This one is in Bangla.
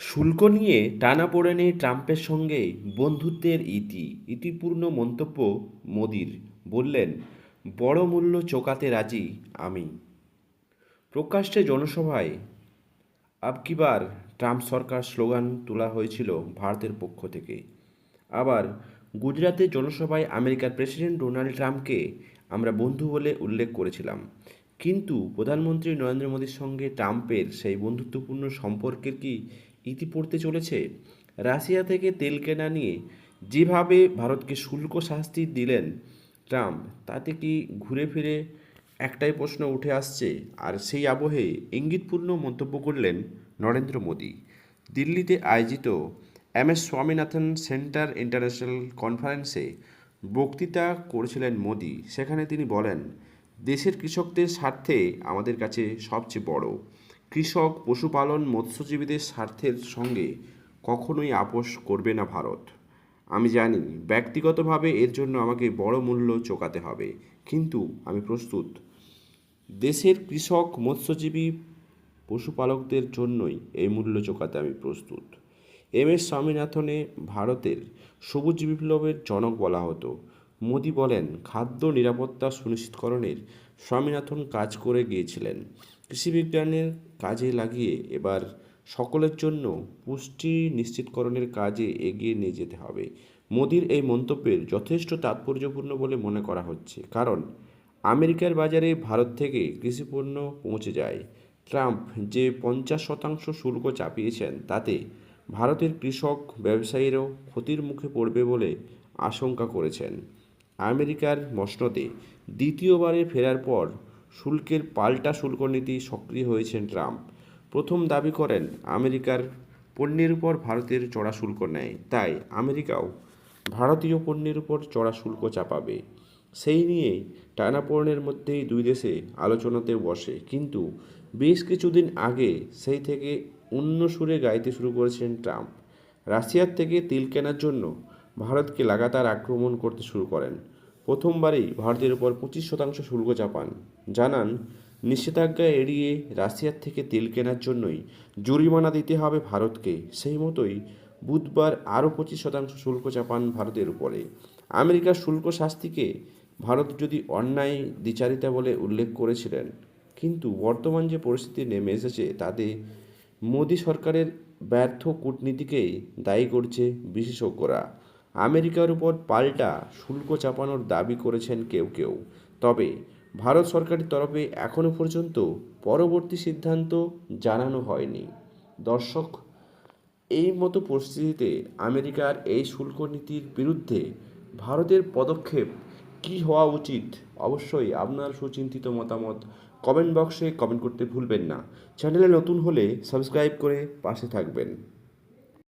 শুল্ক নিয়ে টানাপোড়েনে ট্রাম্পের সঙ্গে বন্ধুত্বের ইতি। ইতিপূর্ণ মন্তব্য মোদির। বললেন, বড় মূল্য চোকাতে রাজি আমি। প্রকাশ্যে জনসভায় আবকিবার ট্রাম্প সরকার স্লোগান তোলা হয়েছিল ভারতের পক্ষ থেকে। আবার গুজরাতের জনসভায় আমেরিকার প্রেসিডেন্ট ডোনাল্ড ট্রাম্পকে আমরা বন্ধু বলে উল্লেখ করেছিলাম। কিন্তু প্রধানমন্ত্রী নরেন্দ্র মোদীর সঙ্গে ট্রাম্পের সেই বন্ধুত্বপূর্ণ সম্পর্কের কি ইতি পড়তে চলেছে। রাশিয়া থেকে তেল কেনা নিয়ে যেভাবে ভারতকে শুল্ক শাস্তি দিলেন ট্রাম্প, তাতে কি ঘুরে ফিরে? একটাই প্রশ্ন উঠে আসছে, আর সেই আবহে ইঙ্গিতপূর্ণ মন্তব্য করলেন নরেন্দ্র মোদী। দিল্লিতে আয়োজিত M S Swaminathan centre international কনফারেন্সে বক্তৃতা করেছিলেন মোদী। সেখানে তিনি বলেন, দেশের কৃষকদের স্বার্থে আমাদের কাছে সবচেয়ে বড় কৃষক, পশুপালন, মৎস্যজীবীদের স্বার্থের সঙ্গে কখনোই আপোষ করবে না ভারত। আমি জানি, ব্যক্তিগতভাবে এর জন্য আমাকে বড় মূল্য চোকাতে হবে, কিন্তু আমি প্রস্তুত। দেশের কৃষক, মৎস্যজীবী, পশুপালকদের জন্যই এই মূল্য চোকাতে আমি প্রস্তুত। এম এস স্বামীনাথনে ভারতের সবুজ বিপ্লবের জনক বলা হতো। মোদি বলেন, খাদ্য নিরাপত্তা সুনিশ্চিতকরণের স্বামীনাথন কাজ করে গিয়েছিলেন। কৃষিবিজ্ঞানের কাজে লাগিয়ে এবার সকলের জন্য পুষ্টি নিশ্চিতকরণের কাজে এগিয়ে নিয়ে যেতে হবে। মোদির এই মন্তব্যের যথেষ্ট তাৎপর্যপূর্ণ বলে মনে করা হচ্ছে। কারণ, আমেরিকার বাজারে ভারত থেকে কৃষিপণ্য পৌঁছে যায়। ট্রাম্প যে পঞ্চাশ শতাংশ শুল্ক চাপিয়েছেন, তাতে ভারতের কৃষক, ব্যবসায়ীরাও ক্ষতির মুখে পড়বে বলে আশঙ্কা করেছেন। আমেরিকার মসনদে দ্বিতীয়বারে ফেরার পর শুল্কের পাল্টা শুল্ক নীতি সক্রিয় হয়েছেন ট্রাম্প। প্রথম দাবি করেন, আমেরিকার পণ্যের উপর ভারতের চড়া শুল্ক নেয়। তাই আমেরিকাও ভারতীয় পণ্যের উপর চড়া শুল্ক চাপাবে। সেই নিয়েই টানাপোড়েনের মধ্যেই দুই দেশে আলোচনাতে বসে। কিন্তু বেশ কিছুদিন আগে সেই থেকে অন্য সুরে গাইতে শুরু করেছেন ট্রাম্প। রাশিয়ার থেকে তেল কেনার জন্য ভারতকে লাগাতার আক্রমণ করতে শুরু করেন। প্রথমবারেই ভারতের উপর পঁচিশ শতাংশ শুল্ক চাপান। জানান, নিষেধাজ্ঞা এড়িয়ে রাশিয়ার থেকে তেল কেনার জন্যই জরিমানা দিতে হবে ভারতকে। সেই মতোই বুধবার আরও পঁচিশ শতাংশ শুল্ক চাপান ভারতের উপরে। আমেরিকার শুল্ক শাস্তিকে ভারত যদি অন্যায়, দ্বিচারিতা বলে উল্লেখ করেছিলেন, কিন্তু বর্তমান যে পরিস্থিতি নেমে এসেছে তাতে মোদী সরকারের ব্যর্থ কূটনীতিকেই দায়ী করছে বিশেষজ্ঞরা। আমেরিকার উপর পাল্টা শুল্ক চাপানোর দাবি করেছেন কেউ কেউ। তবে ভারত সরকারের তরফে এখনও পর্যন্ত পরবর্তী সিদ্ধান্ত জানানো হয়নি। দর্শক, এই মতো পরিস্থিতিতে আমেরিকার এই শুল্ক নীতির বিরুদ্ধে ভারতের পদক্ষেপ কী হওয়া উচিত? অবশ্যই আপনার সুচিন্তিত মতামত কমেন্ট বক্সে কমেন্ট করতে ভুলবেন না। চ্যানেলে নতুন হলে সাবস্ক্রাইব করে পাশে থাকবেন।